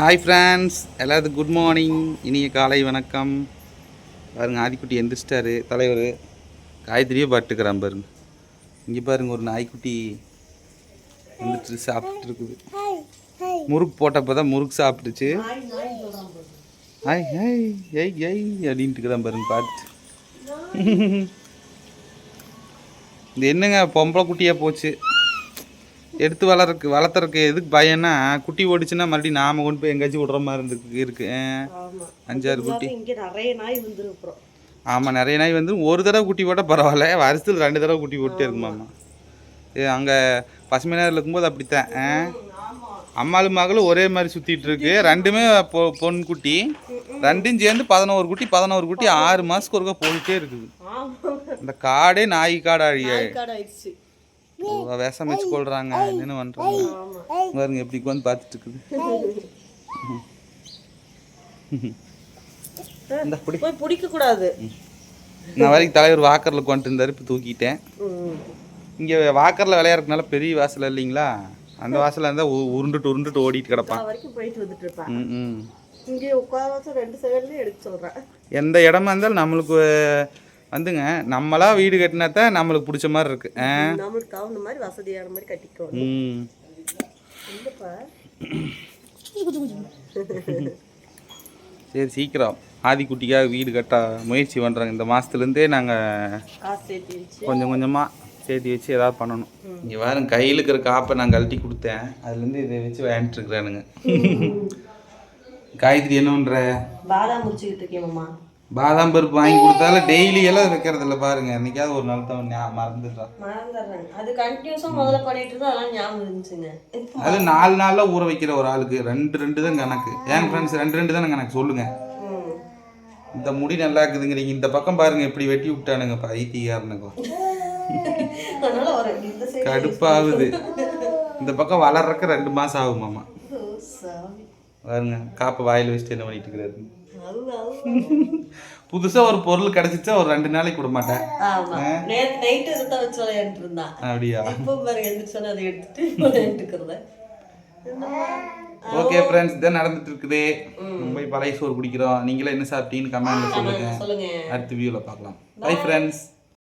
Hi friends எல்லாத்துக்கும் good morning இனிய காலை வணக்கம். பாருங்கள் ஆதிக்குட்டி எந்திரிச்சிட்டாரு. தலைவர் காயத்ரியே பட்டுக்கிறான் பாருங்க. இங்கே பாருங்க ஒரு நாய்க்குட்டி வந்துட்டு சாப்பிட்டு இருக்குது முறுக்கு போட்டப்போ தான் முறுக்கு சாப்பிட்டுச்சு. ஹாய் ஹாய் ஏய் ஏய் அப்படின்ட்டு தான் பாருங்க பார்த்து. இது என்னங்க பொம்பளை குட்டியாக போச்சு? எடுத்து வளர்றக்கு வளர்த்துறக்கு எதுக்கு பயம்னா குட்டி ஓடிச்சுன்னா மறுபடியும் நாம கொண்டு போய் எங்கேயாச்சும் விடுற மாதிரி இருக்கு இருக்கு. அஞ்சாறு குட்டி. இங்க நிறைய நாய் வந்துரும் அப்புறம். ஆமாம் நிறைய நாய் வந்து ஒரு தடவை குட்டி போட்டால் பரவாயில்ல. வருஷத்தில் ரெண்டு தடவை குட்டி போட்டே இருக்குமாம்மா ஏ அங்கே பசுமை நேரில் இருக்கும்போது அப்படித்தான்? அம்மாளும் மகளும் ஒரே மாதிரி சுற்றிட்டு இருக்கு. ரெண்டுமே பொ பொன் குட்டி. ரெண்டும் சேர்ந்து பதினோரு குட்டி பதினோரு குட்டி ஆறு மாதத்துக்கு ஒருக்கா போயிட்டே இருக்குது. இந்த காடே நாய் காடு அழிய விஷம் வச்சு கொள்றாங்க என்ன பண்ணுறாங்க பாருங்க எப்படி உட்காந்து பார்த்துட்டு இருக்குது இந்த பிடி. போய் பிடிக்க கூடாது நான் வரைக்கும் தலைவர் வாக்கரில் கொண்டு இருந்தார் இப்போ தூக்கிட்டேன். இங்கே வாக்கரில் விளையாடுறதுனால பெரிய வாசல் இல்லைங்களா? அந்த வாசலில் இருந்தால் உருண்டுட்டு உருண்டுட்டு ஓடிட்டு கிடப்பான். நான் வரைக்கும் போயிட்டு வந்துட்டு இருப்பேன் ம் ம். இங்கே உட்கார வச்சு ரெண்டு செகண்ட்லயே எடுக்க சொல்றேன். எந்த இடமா இருந்தாலும் நம்மளுக்கு வந்துங்க நம்மளா வீடு கட்டினா தான் நம்மளுக்கு பிடிச்ச மாதிரி இருக்கு. நம்மளுக்கு தகுந்த மாதிரி வசதியான மாதிரி ம். இல்லப்பா. சரி சீக்கிரம். ஆதிக்குட்டிக்காக வீடு கட்ட முயற்சி பண்ணுறாங்க இந்த மாதத்துலேருந்தே நாங்கள் காசு சேர்த்து வச்சு. கொஞ்சம் கொஞ்சமாக சேர்த்து வச்சு ஏதாவது பண்ணணும். இங்கே வாரம் கையில் இருக்கிற காப்பை நான் கழட்டி கொடுத்தேன். அதுலேருந்து இதை வச்சு விளையாண்டுட்டு இருக்கிறானுங்க. காயத்ரி என்ன பண்ணுற பாதாம் முடிச்சுக்கிட்டு இருக்கேன் மாமா. பாதாம் பருப்பு வாங்கி கொடுத்தாலும் டெய்லி எல்லாம் வைக்கிறது இல்லை பாருங்க. என்னைக்காவது ஒரு நாள் தான் மறந்துடுறான். அது கண்டினியூஸா முதல்ல பண்ணிட்டு இருந்தா அதெல்லாம் ஞாபகம் இருந்துச்சுங்க. அது நாலு நாளில் ஊற வைக்கிற ஒரு ஆளுக்கு ரெண்டு ரெண்டு தான் கணக்கு. ஏன் ஃப்ரெண்ட்ஸ் ரெண்டு ரெண்டு தான் கணக்கு? சொல்லுங்க. இந்த முடி நல்லா இருக்குதுங்கிறீங்க இந்த பக்கம் பாருங்க எப்படி வெட்டி விட்டானுங்க சைடு கடுப்பாகுது. இந்த பக்கம் வளர்றக்கு ரெண்டு மாசம் ஆகுமாமா சாமி. பாருங்க காப்பை வாயில் வச்சுட்டு என்ன பண்ணிட்டு இருக்கிறாரு? புதுசா ஒரு பொருள் கிடைச்சிச்சா ஒரு ரெண்டு நாளைக்கு விட மாட்டேன். ஆமா. நேத்து நைட்டு இதை வச்சு விளையாண்டு இருந்தான் அப்படியா? இப்போ பாருங்க எந்திரிச்சோன்னு அதை எடுத்துட்டு விளையாண்டு இருக்கிறத ஓகே ஃப்ரெண்ட்ஸ் இதான் நடந்துட்டு இருக்குது போய் பழைய சோறு குடிக்கிறோம். நீங்களே என்ன சாப்பிட்டீங்கன்னு கமெண்ட்ல சொல்லுங்க. அடுத்த வியூவில் பார்க்கலாம். Bye friends